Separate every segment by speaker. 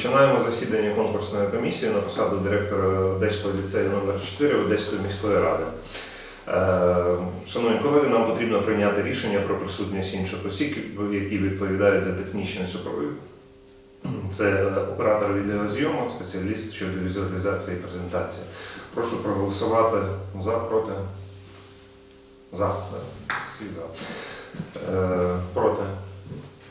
Speaker 1: Починаємо засідання конкурсної комісії на посаду директора Одеського ліцею номер 4 Одеської міської ради. Е, Шановні колеги, нам потрібно прийняти рішення про присутність інших осіб, які відповідають за технічний супровід. Це оператор відеозйомок, спеціаліст щодо візуалізації і презентації. Прошу проголосувати за, проти. За. Е, Проти.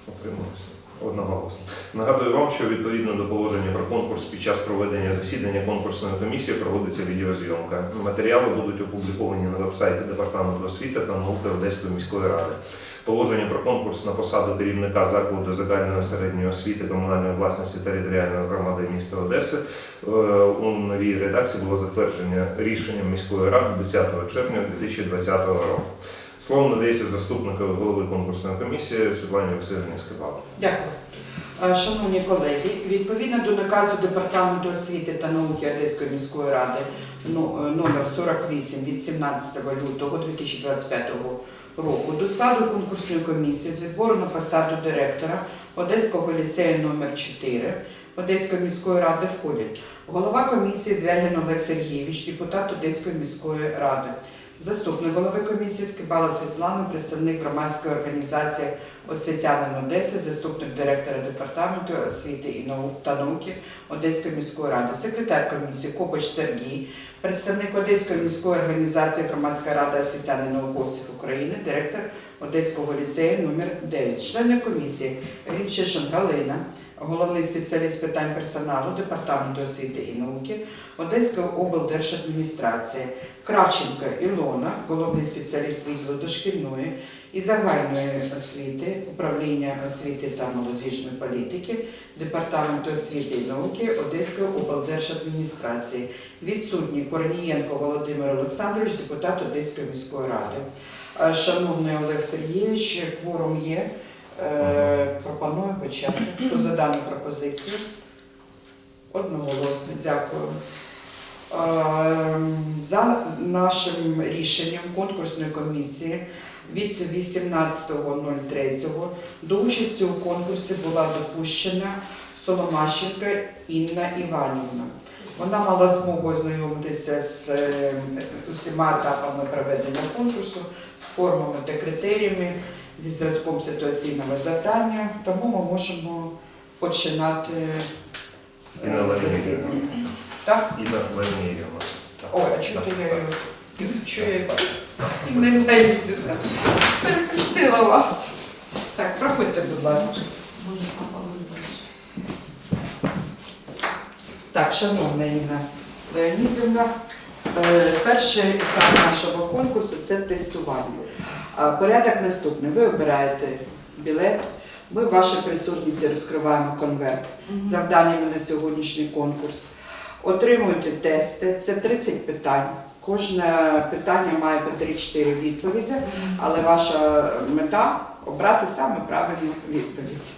Speaker 1: Утрималися. Одноголосно. Нагадую вам, що відповідно до положення про конкурс під час проведення засідання конкурсної комісії проводиться відеозйомка. Матеріали будуть опубліковані на вебсайті Департаменту освіти та науки Одеської міської ради. Положення про конкурс на посаду керівника закладу загальної середньої освіти комунальної власності територіальної громади міста Одеси е, у новій редакції було затверджено рішенням міської ради 10 червня 2020 року. Слово надається заступнику голови конкурсної комісії Світлані Васильівні Скибало.
Speaker 2: Дякую. Шановні колеги, відповідно до наказу Департаменту освіти та науки Одеської міської ради ну, е, номер 48 від 17 лютого 2025 року до складу конкурсної комісії з відбору на посаду директора Одеського ліцею номер 4 Одеської міської ради входять голова комісії Звягін Олег Сергійович, депутат Одеської міської ради, заступник голови комісії Скибала Світлана, представник громадської організації освітянин Одеси, заступник директора департаменту освіти і наук та науки Одеської міської ради, секретар комісії Копач Сергій, представник Одеської міської організації Громадська рада освітян науковців України, директор Одеського ліцею номер 9 члени комісії Грінчишин Галина, головний спеціаліст питань персоналу Департаменту освіти і науки Одеської облдержадміністрації, Кравченко Ілона, головний спеціаліст відділу дошкільної і загальної освіти, управління освіти та молодіжної політики, Департаменту освіти і науки Одеської облдержадміністрації. Відсутній Корнієнко Володимир Олександрович, депутат Одеської міської ради. Е, Шановний Олег Сергійович, кворум є. Е, Пропоную почати. Хто за дану пропозицію? Одноголосно, дякую. Е, За нашим рішенням конкурсної комісії від 18.03 до участі у конкурсі була допущена Соломащенко Інна Іванівна. Вона мала змогу ознайомитися з е, усіма етапами проведення конкурсу, з формами та критеріями, зі зразком ситуаційного завдання, тому ми можемо починати е, засідання. Так?
Speaker 1: Інна Леонідівна.
Speaker 2: Ой, а чого ти я чого не наїдена? Перехрестила вас. Так, проходьте, будь ласка. Так, шановна Інна Леонідівна, е, перший етап нашого конкурсу це тестування. Порядок наступний. Ви обираєте білет, ми в вашій присутності розкриваємо конверт завданнями на сьогоднішній конкурс. Отримуєте тести, це 30 питань. Кожне питання має по 3-4 відповіді, але ваша мета обрати саме правильну відповідь.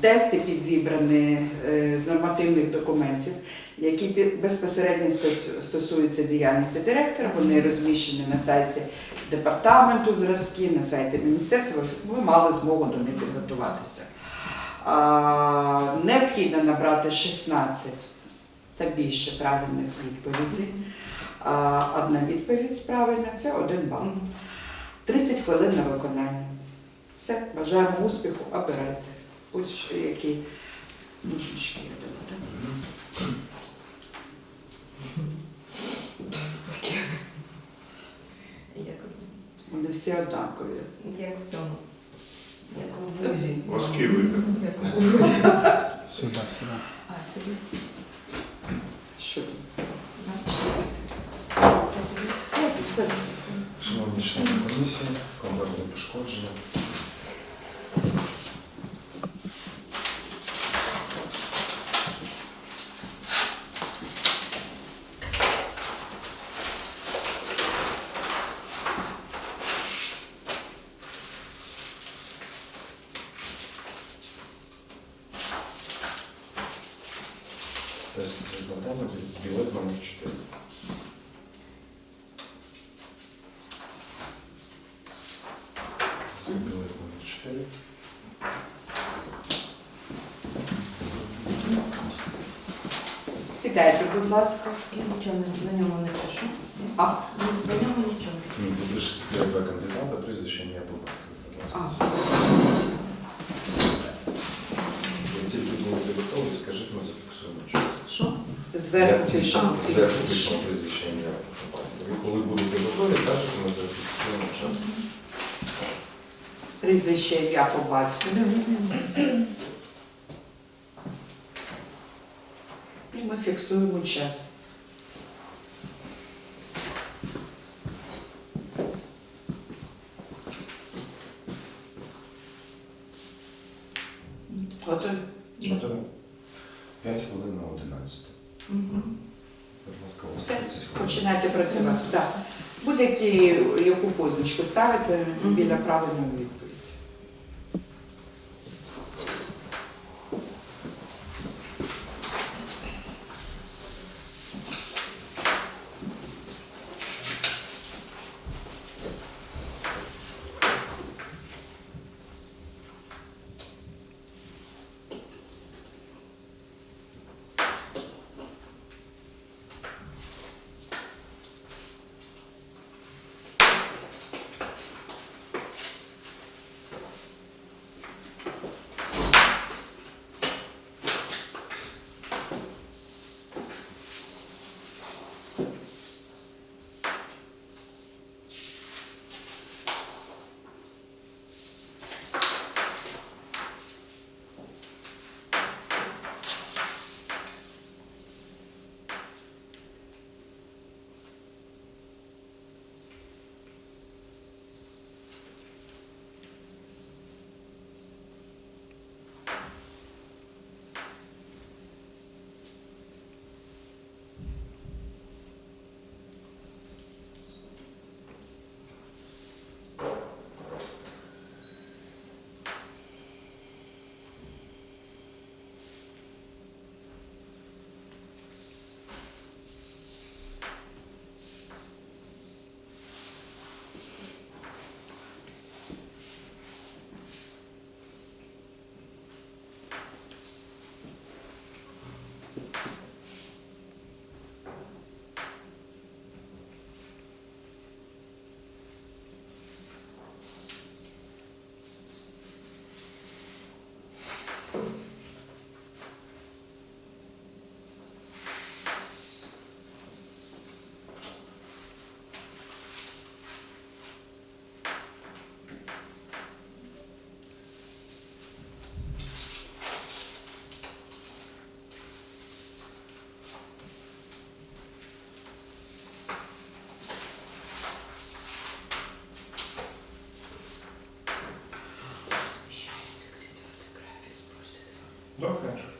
Speaker 2: Тести підзібрані е, з нормативних документів, які безпосередньо стосуються діяльності директора. Вони розміщені на сайті департаменту зразки, на сайті міністерства. Ви мали змогу до них підготуватися. Необхідно набрати 16 та більше правильних відповідей. Одна відповідь правильна це один бал. 30 хвилин на виконання. Все, бажаємо успіху, обирайте. Будь-що які ножнички, я думаю.
Speaker 3: Як,
Speaker 2: Вони всі однакові.
Speaker 3: як в цьому. Як в вузі.
Speaker 1: Важкий вибір.
Speaker 3: Як в вузі.
Speaker 4: Сюда, сюда.
Speaker 3: А, сюди.
Speaker 2: Що там?
Speaker 3: Да, чотири. Це сюди.
Speaker 4: Шановні члени комісії, конверт не пошкоджено. Тест завдання білет номер 4. Це білет номер 4.
Speaker 2: Сідайте, будь ласка.
Speaker 3: Я нічого не- на ньому не пишу.
Speaker 2: А,
Speaker 3: На ньому нічого.
Speaker 4: Ну, тут лише є два кандидата, прізвище батькові. будь
Speaker 2: а.
Speaker 4: ласка. Як тільки будете готові, скажіть, ми зафіксуємо час.
Speaker 3: Що?
Speaker 2: Зверху
Speaker 4: Я
Speaker 2: пишемо
Speaker 3: А,
Speaker 4: Зверху
Speaker 2: прізвище.
Speaker 4: пишемо прізвище ім'я по. Коли будете готові, кажете, ми зафіксуємо час.
Speaker 2: Прізвище ім'я по батьку. І ми фіксуємо час. Готові?
Speaker 4: Готові? 5 хвилин на 11.
Speaker 3: Мгм.
Speaker 4: Будь ласка,
Speaker 2: Все,
Speaker 4: 30 хвилин.
Speaker 2: починайте працювати. Так. Будь-які яку позначку ставите біля правильної відповіді.
Speaker 1: Да, конечно.